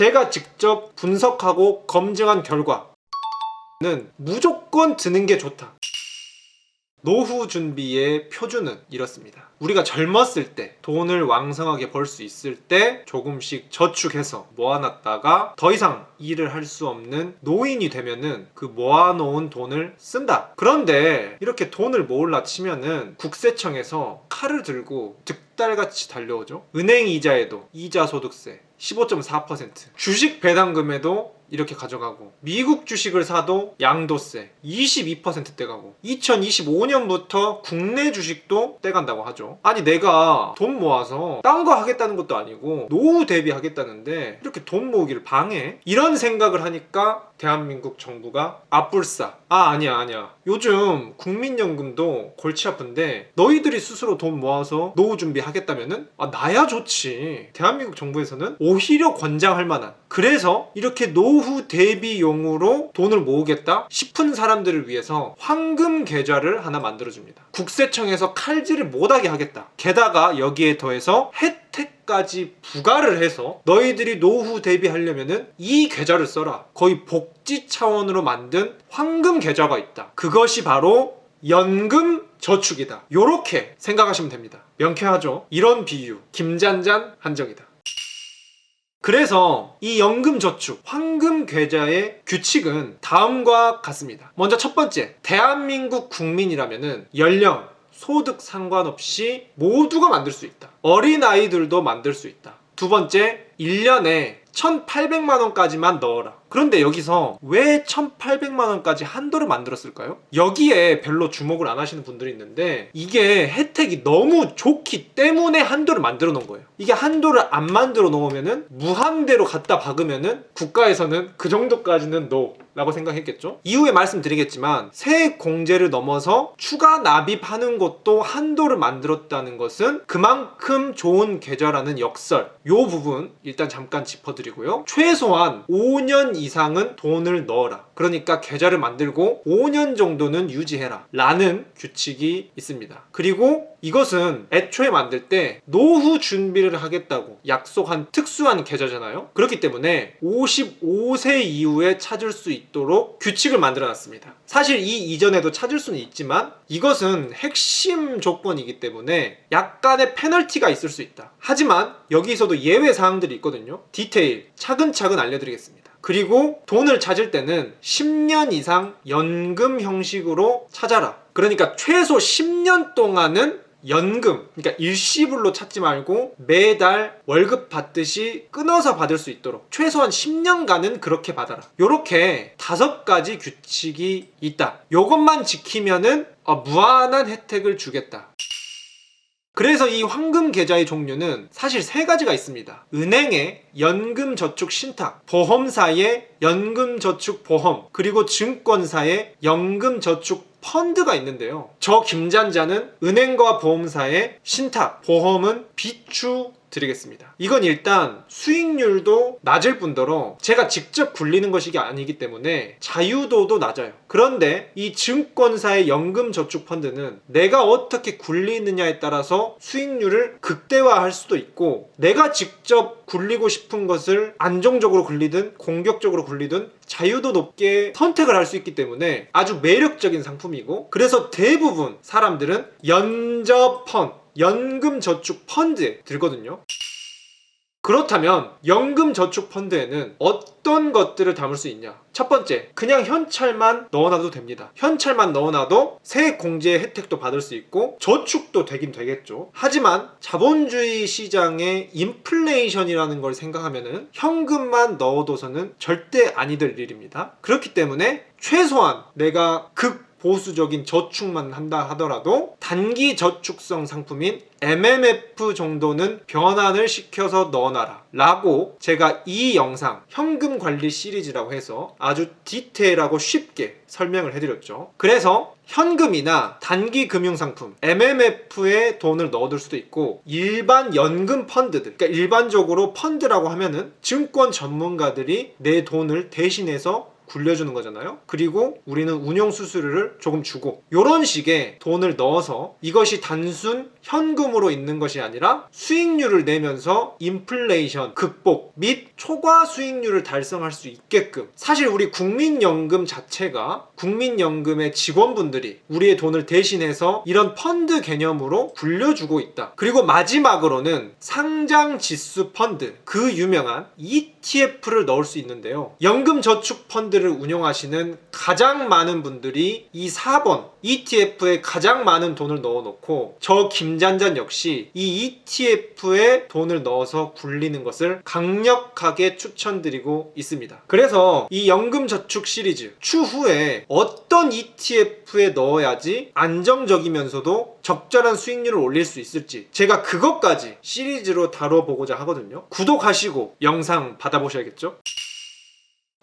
제가 직접 분석하고 검증한 결과는 무조건 드는 게 좋다. 노후 준비의 표준은 이렇습니다. 우리가 젊었을 때 돈을 왕성하게 벌 수 있을 때 조금씩 저축해서 모아놨다가 더 이상 일을 할 수 없는 노인이 되면은 그 모아놓은 돈을 쓴다. 그런데 이렇게 돈을 모을라 치면은 국세청에서 칼을 들고 득달같이 달려오죠. 은행 이자에도 이자 소득세 15.4% 주식 배당금에도 이렇게 가져가고 미국 주식을 사도 양도세 22% 떼 가고 2025년부터 국내 주식도 떼간다고 하죠. 아니 내가 돈 모아서 딴 거 하겠다는 것도 아니고 노후 대비 하겠다는데 이렇게 돈 모으기를 방해? 이런 생각을 하니까 대한민국 정부가 아뿔싸. 아 아니야 아니야. 요즘 국민연금도 골치 아픈데 너희들이 스스로 돈 모아서 노후 준비하겠다면은 아 나야 좋지. 대한민국 정부에서는 오히려 권장할 만한. 그래서 이렇게 노후 대비용으로 돈을 모으겠다 싶은 사람들을 위해서 황금 계좌를 하나 만들어줍니다. 국세청에서 칼질을 못하게 하겠다. 게다가 여기에 더해서 혜택 까지 부과를 해서 너희들이 노후 대비하려면은 이 계좌를 써라. 거의 복지 차원으로 만든 황금 계좌가 있다. 그것이 바로 연금 저축이다. 요렇게 생각하시면 됩니다. 명쾌하죠? 이런 비유, 김잔잔 한정이다. 그래서 이 연금저축, 황금계좌의 규칙은 다음과 같습니다. 먼저 첫 번째, 대한민국 국민이라면 연령, 소득 상관없이 모두가 만들 수 있다. 어린아이들도 만들 수 있다. 두 번째, 1년에 1,800만 원까지만 넣어라. 그런데 여기서 왜 1,800만 원까지 한도를 만들었을까요? 여기에 별로 주목을 안 하시는 분들이 있는데 이게 혜택이 너무 좋기 때문에 한도를 만들어 놓은 거예요. 이게 한도를 안 만들어 놓으면은 무한대로 갖다 박으면은 국가에서는 그 정도까지는 노 라고 생각했겠죠. 이후에 말씀드리겠지만 세액 공제를 넘어서 추가 납입하는 것도 한도를 만들었다는 것은 그만큼 좋은 계좌라는 역설. 요 부분 일단 잠깐 짚어드리고요. 최소한 5년 이상은 돈을 넣어라. 그러니까 계좌를 만들고 5년 정도는 유지해라. 라는 규칙이 있습니다. 그리고 이것은 애초에 만들 때 노후 준비를 하겠다고 약속한 특수한 계좌잖아요. 그렇기 때문에 55세 이후에 찾을 수 있도록 규칙을 만들어 놨습니다. 사실 이 이전에도 찾을 수는 있지만 이것은 핵심 조건이기 때문에 약간의 페널티가 있을 수 있다. 하지만 여기서도 예외 사항들이 있거든요. 디테일 차근차근 알려드리겠습니다. 그리고 돈을 찾을 때는 10년 이상 연금 형식으로 찾아라. 그러니까 최소 10년 동안은 연금, 그러니까 일시불로 찾지 말고 매달 월급 받듯이 끊어서 받을 수 있도록 최소한 10년간은 그렇게 받아라. 요렇게 다섯 가지 규칙이 있다. 요것만 지키면은 어, 무한한 혜택을 주겠다. 그래서 이 황금 계좌의 종류는 사실 세 가지가 있습니다. 은행의 연금 저축 신탁, 보험사의 연금 저축 보험, 그리고 증권사의 연금 저축 펀드가 있는데요. 저 김잔자는 은행과 보험사의 신탁, 보험은 비추 드리겠습니다. 이건 일단 수익률도 낮을 뿐더러 제가 직접 굴리는 것이 아니기 때문에 자유도도 낮아요. 그런데 이 증권사의 연금 저축 펀드는 내가 어떻게 굴리느냐에 따라서 수익률을 극대화할 수도 있고 내가 직접 굴리고 싶은 것을 안정적으로 굴리든 공격적으로 굴리든 자유도 높게 선택을 할 수 있기 때문에 아주 매력적인 상품이고 그래서 대부분 사람들은 연저펀 연금 저축 펀드에 들거든요. 그렇다면 연금 저축 펀드에는 어떤 것들을 담을 수 있냐? 첫 번째, 그냥 현찰만 넣어놔도 됩니다. 현찰만 넣어놔도 세액 공제 혜택도 받을 수 있고 저축도 되긴 되겠죠. 하지만 자본주의 시장의 인플레이션이라는 걸 생각하면은 현금만 넣어둬서는 절대 아니 될 일입니다. 그렇기 때문에 최소한 내가 극 보수적인 저축만 한다 하더라도 단기 저축성 상품인 MMF 정도는 변환을 시켜서 넣어놔라 라고 제가 이 영상 현금 관리 시리즈라고 해서 아주 디테일하고 쉽게 설명을 해드렸죠. 그래서 현금이나 단기 금융상품 MMF에 돈을 넣어둘 수도 있고 일반 연금 펀드들 그러니까 일반적으로 펀드라고 하면은 증권 전문가들이 내 돈을 대신해서 굴려주는 거잖아요. 그리고 우리는 운용 수수료를 조금 주고 이런 식의 돈을 넣어서 이것이 단순 현금으로 있는 것이 아니라 수익률을 내면서 인플레이션 극복 및 초과 수익률을 달성할 수 있게끔 사실 우리 국민연금 자체가 국민연금의 직원분들이 우리의 돈을 대신해서 이런 펀드 개념으로 굴려주고 있다. 그리고 마지막으로는 상장 지수 펀드 그 유명한 ETF를 넣을 수 있는데요. 연금 저축 펀드 를 운영하시는 가장 많은 분들이 이 4번 ETF에 가장 많은 돈을 넣어 놓고 저 김잔잔 역시 이 ETF에 돈을 넣어서 굴리는 것을 강력하게 추천드리고 있습니다. 그래서 이 연금 저축 시리즈 추후에 어떤 ETF에 넣어야지 안정적이면서도 적절한 수익률을 올릴 수 있을지 제가 그것까지 시리즈로 다뤄보고자 하거든요. 구독하시고 영상 받아보셔야겠죠?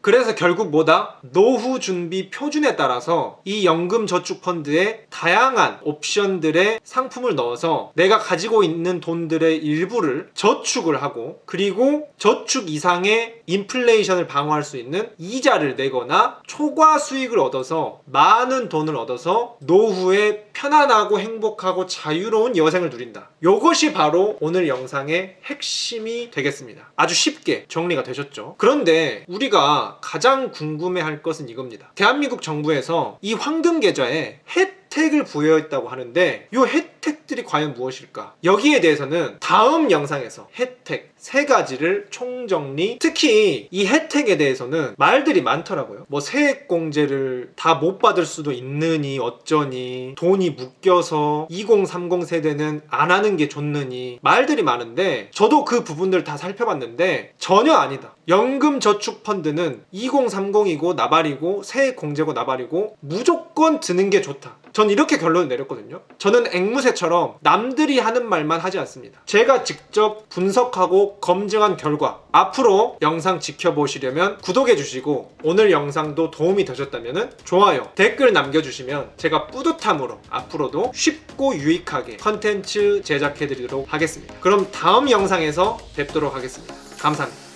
그래서 결국 뭐다? 노후 준비 표준에 따라서 이 연금 저축 펀드에 다양한 옵션들의 상품을 넣어서 내가 가지고 있는 돈들의 일부를 저축을 하고 그리고 저축 이상의 인플레이션을 방어할 수 있는 이자를 내거나 초과 수익을 얻어서 많은 돈을 얻어서 노후에 편안하고 행복하고 자유로운 여생을 누린다. 이것이 바로 오늘 영상의 핵심이 되겠습니다. 아주 쉽게 정리가 되셨죠? 그런데 우리가 가장 궁금해 할 것은 이겁니다. 대한민국 정부에서 이 황금 계좌에 혜택을 부여했다고 하는데 이 혜택 들이 과연 무엇일까? 여기에 대해서는 다음 영상에서 혜택 세 가지를 총정리 특히 이 혜택에 대해서는 말들이 많더라고요. 뭐 세액공제를 다 못 받을 수도 있느니 어쩌니 돈이 묶여서 2030 세대는 안 하는 게 좋느니 말들이 많은데 저도 그 부분들 다 살펴봤는데 전혀 아니다. 연금 저축 펀드는 2030이고 나발이고 세액공제고 나발이고 무조건 드는 게 좋다. 전 이렇게 결론을 내렸거든요. 저는 앵무새 처럼 남들이 하는 말만 하지 않습니다. 제가 직접 분석하고 검증한 결과 앞으로 영상 지켜보시려면 구독해 주시고 오늘 영상도 도움이 되셨다면 좋아요, 댓글 남겨주시면 제가 뿌듯함으로 앞으로도 쉽고 유익하게 컨텐츠 제작해 드리도록 하겠습니다. 그럼 다음 영상에서 뵙도록 하겠습니다. 감사합니다.